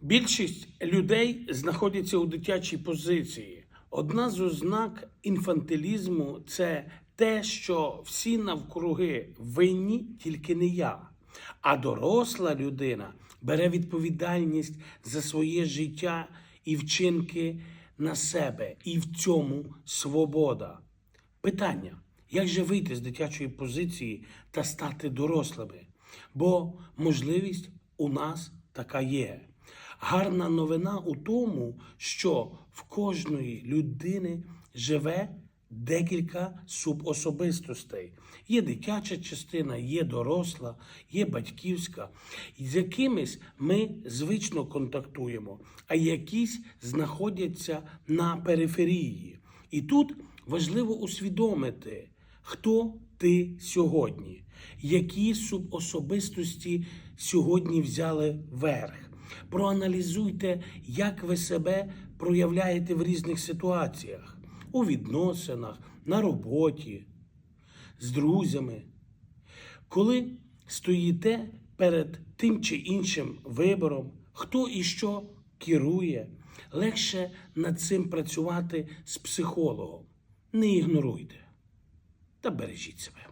Більшість людей знаходяться у дитячій позиції. Одна з ознак інфантилізму це те, що всі навкруги винні, тільки не я. А доросла людина бере відповідальність за своє життя і вчинки на себе, і в цьому свобода. Питання: як же вийти з дитячої позиції та стати дорослими? Бо можливість у нас така є. Гарна новина у тому, що в кожної людини живе декілька субособистостей. Є дитяча частина, є доросла, є батьківська, з якимись ми звично контактуємо, а якісь знаходяться на периферії. І тут важливо усвідомити, хто ти сьогодні, які субособистості сьогодні взяли верх. Проаналізуйте, як ви себе проявляєте в різних ситуаціях, у відносинах, на роботі, з друзями. Коли стоїте перед тим чи іншим вибором, хто і що керує, легше над цим працювати з психологом. Не ігноруйте та бережіть себе.